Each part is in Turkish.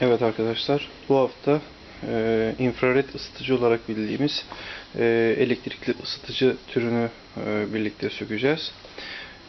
Evet arkadaşlar bu hafta e, infrared ısıtıcı olarak bildiğimiz e, elektrikli ısıtıcı türünü e, birlikte sökeceğiz.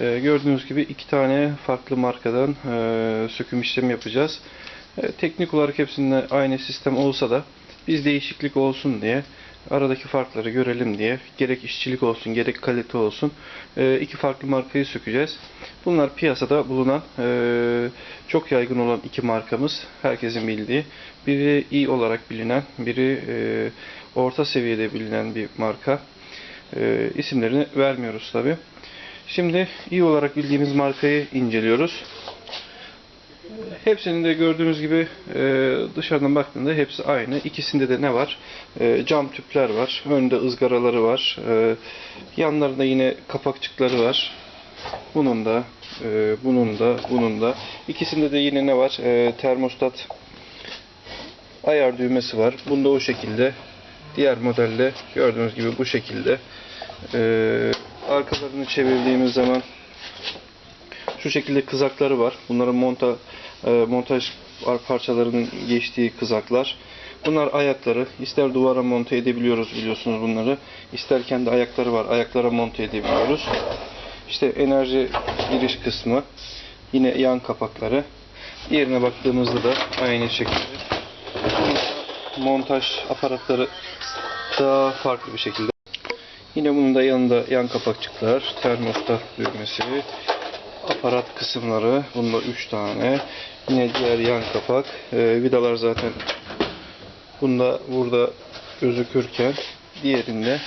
E, gördüğünüz gibi iki tane farklı markadan e, söküm işlemi yapacağız. E, teknik olarak hepsinde aynı sistem olsa da biz değişiklik olsun diye aradaki farkları görelim diye gerek işçilik olsun gerek kalite olsun e, iki farklı markayı sökeceğiz. Bunlar piyasada bulunan e, çok yaygın olan iki markamız herkesin bildiği. Biri iyi olarak bilinen, biri e, orta seviyede bilinen bir marka. İsimlerini vermiyoruz tabi. Şimdi iyi olarak bildiğimiz markayı inceliyoruz. Hepsinin de gördüğünüz gibi e, dışarıdan baktığında hepsi aynı. İkisinde de ne var? E, cam tüpler var. Önde ızgaraları var. E, yanlarında yine kapakçıkları var. Bunun da, e, bunun da, bunun da. İkisinde de yine ne var? E, termostat ayar düğmesi var. Bunda o şekilde. Diğer modelde gördüğünüz gibi bu şekilde. E, arkalarını çevirdiğimiz zaman şu şekilde kızakları var. Bunların monta, montaj parçalarının geçtiği kızaklar. Bunlar ayakları. İster duvara monte edebiliyoruz biliyorsunuz bunları. İster kendi ayakları var. Ayaklara monte edebiliyoruz. İşte enerji giriş kısmı. Yine yan kapakları. Diğerine baktığımızda da aynı şekilde. Montaj aparatları daha farklı bir şekilde. Yine bunun da yanında yan kapakçıklar, termostat düğmesi, aparat kısımları. Bunda 3 tane. Yine diğer yan kapak. Ee, vidalar zaten bunda burada gözükürken diğerinde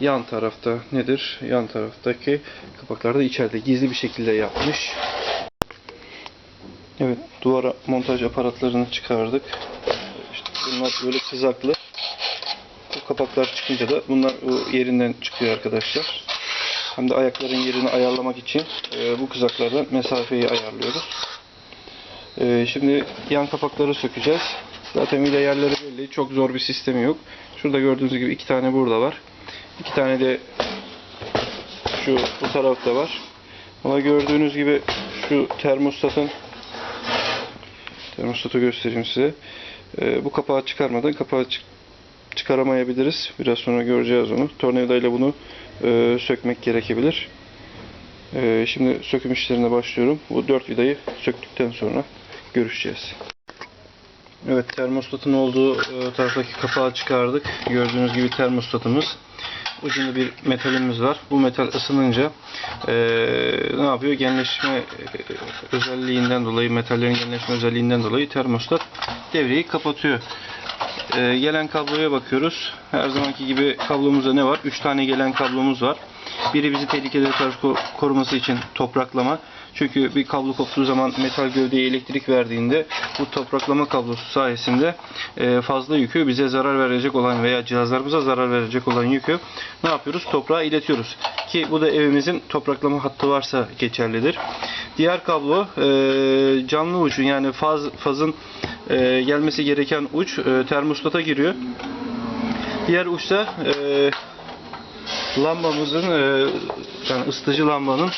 yan tarafta nedir? Yan taraftaki kapaklarda içeride gizli bir şekilde yapmış. Evet, duvara montaj aparatlarını çıkardık. İşte bunlar böyle kızaklı. Bu kapaklar çıkınca da bunlar yerinden çıkıyor arkadaşlar. Hem de ayakların yerini ayarlamak için e, bu kızaklardan mesafeyi ayarlıyoruz. E, şimdi yan kapakları sökeceğiz. Zaten vida yerleri belli. Çok zor bir sistemi yok. Şurada gördüğünüz gibi iki tane burada var. İki tane de şu bu tarafta var. Ama gördüğünüz gibi şu termostatın termostatı göstereyim size. E, bu kapağı çıkarmadan kapağı çık çıkaramayabiliriz. Biraz sonra göreceğiz onu. Tornavida ile bunu e, sökmek gerekebilir. E, şimdi söküm işlerine başlıyorum. Bu dört vidayı söktükten sonra görüşeceğiz. Evet termostatın olduğu e, taraftaki kapağı çıkardık. Gördüğünüz gibi termostatımız. Ucunda bir metalimiz var. Bu metal ısınınca e, ne yapıyor? Genleşme e, özelliğinden dolayı, metallerin genleşme özelliğinden dolayı termostat devreyi kapatıyor. Ee, gelen kabloya bakıyoruz. Her zamanki gibi kablomuzda ne var? 3 tane gelen kablomuz var. Biri bizi tehlikelere karşı ko- koruması için topraklama. Çünkü bir kablo koptuğu zaman metal gövdeye elektrik verdiğinde bu topraklama kablosu sayesinde e, fazla yükü bize zarar verecek olan veya cihazlarımıza zarar verecek olan yükü ne yapıyoruz? Toprağa iletiyoruz. Ki bu da evimizin topraklama hattı varsa geçerlidir. Diğer kablo e, canlı ucun yani faz, fazın e, gelmesi gereken uç e, termostata giriyor. Diğer uçta e, lambamızın e, yani ısıtıcı lambanın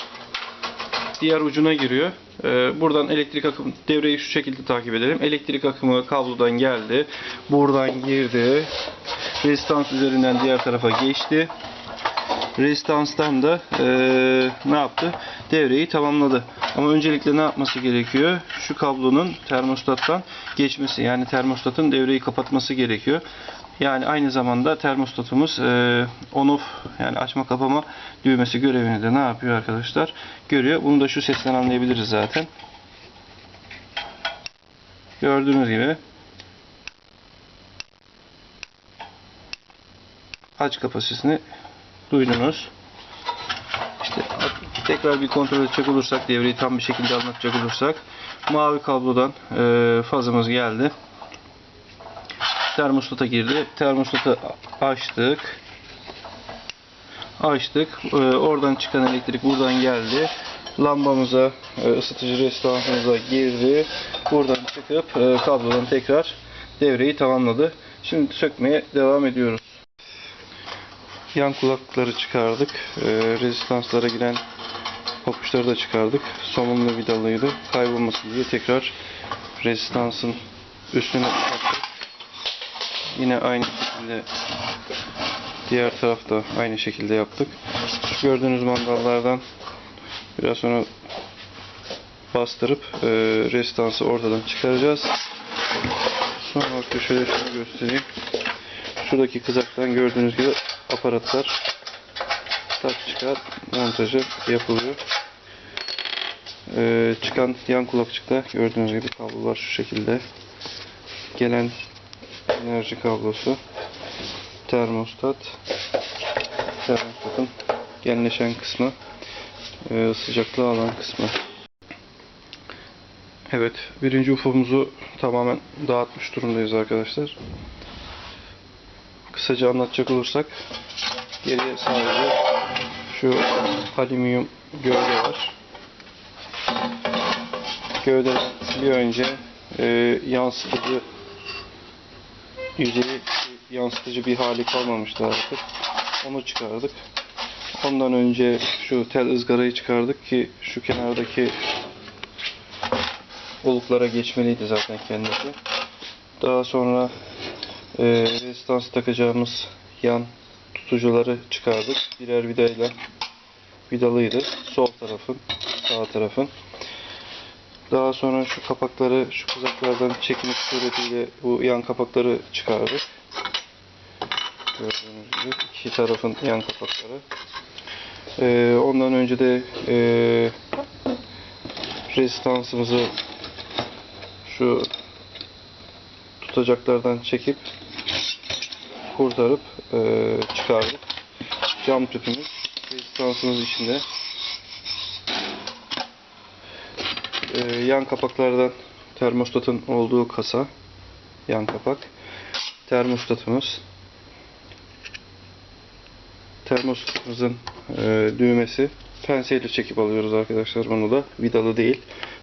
diğer ucuna giriyor. E, buradan elektrik akımı devreyi şu şekilde takip edelim. Elektrik akımı kablodan geldi. Buradan girdi. Rezistans üzerinden diğer tarafa geçti. Rezistanstan da e, ne yaptı? Devreyi tamamladı. Ama öncelikle ne yapması gerekiyor? Şu kablonun termostattan geçmesi. Yani termostatın devreyi kapatması gerekiyor. Yani aynı zamanda termostatımız e, on off yani açma kapama düğmesi görevini de ne yapıyor arkadaşlar? Görüyor. Bunu da şu sesten anlayabiliriz zaten. Gördüğünüz gibi aç kapasitesini duydunuz. Tekrar bir kontrol edecek olursak devreyi tam bir şekilde anlatacak olursak mavi kablodan e, fazımız geldi. Termostata girdi. Termostatı açtık. Açtık. E, oradan çıkan elektrik buradan geldi. Lambamıza, e, ısıtıcı rezistansımıza girdi. Buradan çıkıp e, kablodan tekrar devreyi tamamladı. Şimdi sökmeye devam ediyoruz. Yan kulakları çıkardık. E, rezistanslara giren papuçları da çıkardık. Somunlu vidalıydı. Kaybolmasın diye tekrar rezistansın üstüne taktık. Yine aynı şekilde diğer tarafta aynı şekilde yaptık. Şu gördüğünüz mandallardan biraz sonra bastırıp e, rezistansı ortadan çıkaracağız. Son olarak şöyle şunu göstereyim. Şuradaki kızaktan gördüğünüz gibi aparatlar tak çıkar montajı yapılıyor. Ee, çıkan yan kulakçıkta gördüğünüz gibi kablolar şu şekilde. Gelen enerji kablosu, termostat, termostatın genleşen kısmı, e, sıcaklığı alan kısmı. Evet, birinci UFO'muzu tamamen dağıtmış durumdayız arkadaşlar. Kısaca anlatacak olursak, geriye sadece şu alüminyum gövde var. Gövde bir önce e, yansıtıcı yüzeyi yansıtıcı bir hali kalmamıştı artık. Onu çıkardık. Ondan önce şu tel ızgarayı çıkardık ki şu kenardaki oluklara geçmeliydi zaten kendisi. Daha sonra e, rezistans takacağımız yan tutucuları çıkardık. Birer vidayla vidalıydı. Sol tarafın, sağ tarafın. Daha sonra şu kapakları, şu kızaklardan çekilmiş suretiyle bu yan kapakları çıkardık. Gördüğünüz gibi iki tarafın yan kapakları. Ee, ondan önce de e, rezistansımızı şu tutacaklardan çekip kurtarıp e, çıkardık. Cam tüpümüz rezistansımız içinde. E, yan kapaklardan termostatın olduğu kasa yan kapak. Termostatımız. Termostatımızın e, düğmesi. Penseyle çekip alıyoruz arkadaşlar bunu da. Vidalı değil.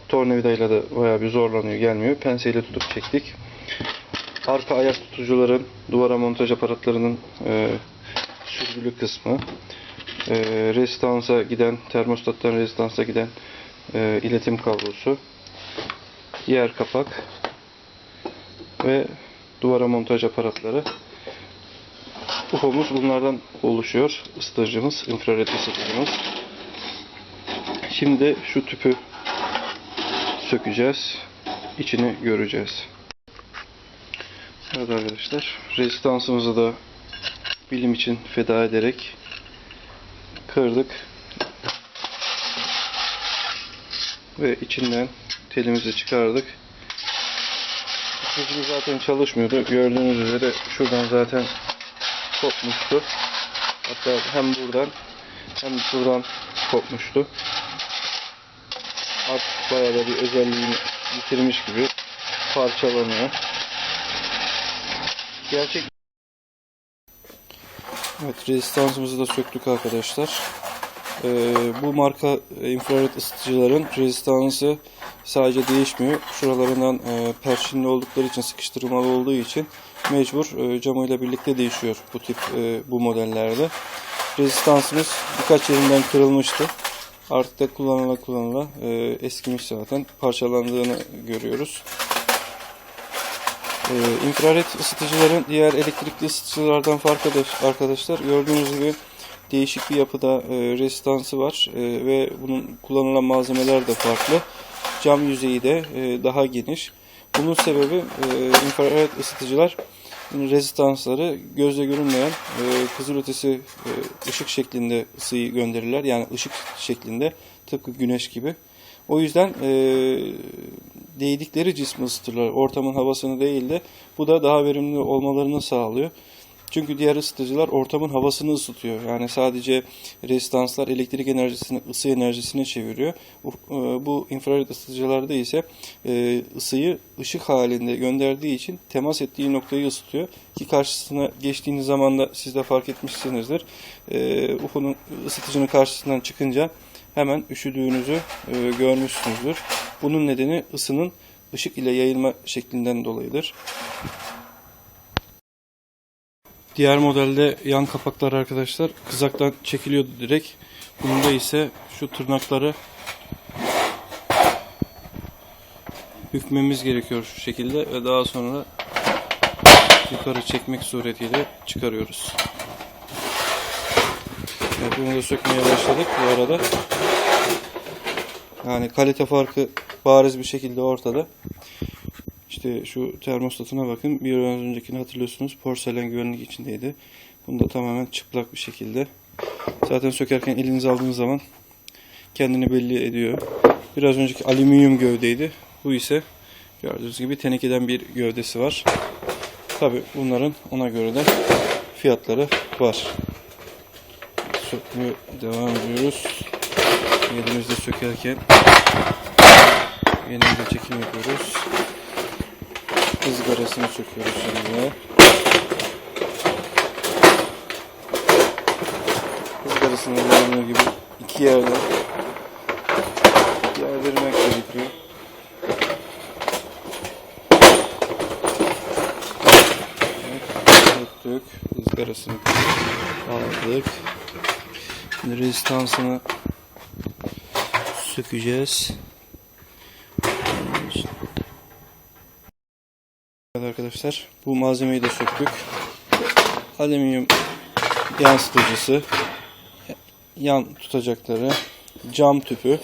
Tornavidayla da bayağı bir zorlanıyor gelmiyor. Penseyle tutup çektik. Arka ayak tutucuların duvara montaj aparatlarının e, sürgülü kısmı. E, rezistansa giden, termostattan rezistansa giden e, iletim kablosu. Yer kapak. Ve duvara montaj aparatları. UFO'muz bunlardan oluşuyor. Isıtıcımız, infrared ısıtıcımız. Şimdi şu tüpü sökeceğiz. İçini göreceğiz. Evet arkadaşlar, rezistansımızı da bilim için feda ederek kırdık. Ve içinden telimizi çıkardık. Isıtıcı zaten çalışmıyordu. Gördüğünüz üzere şuradan zaten kopmuştu. Hatta hem buradan hem buradan kopmuştu. Artık bayağı da bir özelliğini yitirmiş gibi parçalanıyor. Gerçek Evet rezistansımızı da söktük arkadaşlar. Ee, bu marka e, infrared ısıtıcıların rezistansı sadece değişmiyor. Şuralarından e, perçinli oldukları için sıkıştırılmalı olduğu için mecbur e, camıyla birlikte değişiyor bu tip e, bu modellerde. Rezistansımız birkaç yerinden kırılmıştı. Artık da kullanıla kullanıla e, eskimiş zaten parçalandığını görüyoruz. Ee, infrared ısıtıcıların diğer elektrikli ısıtıcılardan farkı da arkadaşlar gördüğünüz gibi değişik bir yapıda e, rezistansı var e, ve bunun kullanılan malzemeler de farklı. Cam yüzeyi de e, daha geniş. Bunun sebebi e, infrared ısıtıcılar rezistansları gözle görünmeyen e, kızılötesi e, ışık şeklinde ısıyı gönderirler. Yani ışık şeklinde tıpkı güneş gibi. O yüzden e, değdikleri cismi ısıtırlar. Ortamın havasını değil de bu da daha verimli olmalarını sağlıyor. Çünkü diğer ısıtıcılar ortamın havasını ısıtıyor. Yani sadece rezistanslar elektrik enerjisini ısı enerjisine çeviriyor. Bu, e, bu infrared ısıtıcılarda ise e, ısıyı ışık halinde gönderdiği için temas ettiği noktayı ısıtıyor. Ki karşısına geçtiğiniz zaman da siz de fark etmişsinizdir. E, UFO'nun ısıtıcının karşısından çıkınca hemen üşüdüğünüzü görmüşsünüzdür. Bunun nedeni ısının ışık ile yayılma şeklinden dolayıdır. Diğer modelde yan kapaklar arkadaşlar kızaktan çekiliyordu direkt. Bunda ise şu tırnakları bükmemiz gerekiyor şu şekilde ve daha sonra yukarı çekmek suretiyle çıkarıyoruz. Evet, bunu da sökmeye başladık bu arada. Yani kalite farkı bariz bir şekilde ortada. İşte şu termostatına bakın. Bir an öncekini hatırlıyorsunuz. Porselen güvenlik içindeydi. Bunda tamamen çıplak bir şekilde. Zaten sökerken elinize aldığınız zaman kendini belli ediyor. Biraz önceki alüminyum gövdeydi. Bu ise gördüğünüz gibi tenekeden bir gövdesi var. Tabi bunların ona göre de fiyatları var. Sökmeye devam ediyoruz. Elimizde sökerken elimizde çekim yapıyoruz. Izgarasını söküyoruz şimdi. Izgarasını göründüğü gibi iki yerden gerdirmek gerekiyor. Söktük. ızgarasını aldık. Şimdi rezistansını sökeceğiz. Evet arkadaşlar bu malzemeyi de söktük. Alüminyum yansıtıcısı, yan tutacakları, cam tüpü.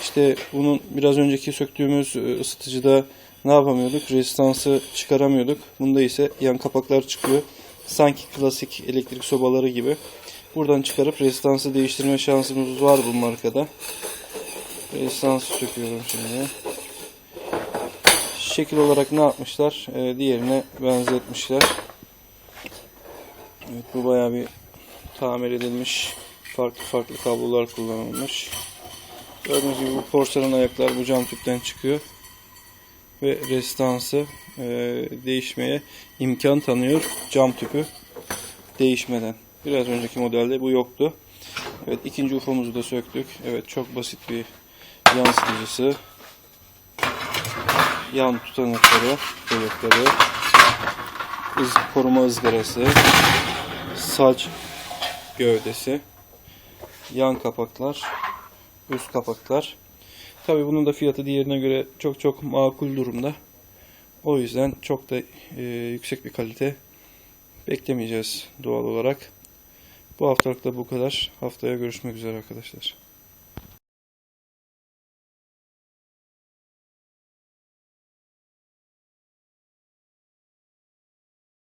İşte bunun biraz önceki söktüğümüz e, ısıtıcıda ne yapamıyorduk? Rezistansı çıkaramıyorduk. Bunda ise yan kapaklar çıkıyor. Sanki klasik elektrik sobaları gibi. Buradan çıkarıp rezistansı değiştirme şansımız var bu markada. Rezistansı söküyorum şimdi. Şekil olarak ne yapmışlar? Ee, diğerine benzetmişler. Evet bu bayağı bir tamir edilmiş. Farklı farklı kablolar kullanılmış. Gördüğünüz gibi bu porselen ayaklar bu cam tüpten çıkıyor. Ve rezistansı e, değişmeye imkan tanıyor cam tüpü değişmeden. Biraz önceki modelde bu yoktu. Evet ikinci UFO'muzu da söktük. Evet çok basit bir yansıtıcısı. Yan tutanakları, devletleri, ız, koruma ızgarası, saç gövdesi, yan kapaklar, üst kapaklar. Tabi bunun da fiyatı diğerine göre çok çok makul durumda. O yüzden çok da e, yüksek bir kalite beklemeyeceğiz doğal olarak. Bu haftalık da bu kadar. Haftaya görüşmek üzere arkadaşlar.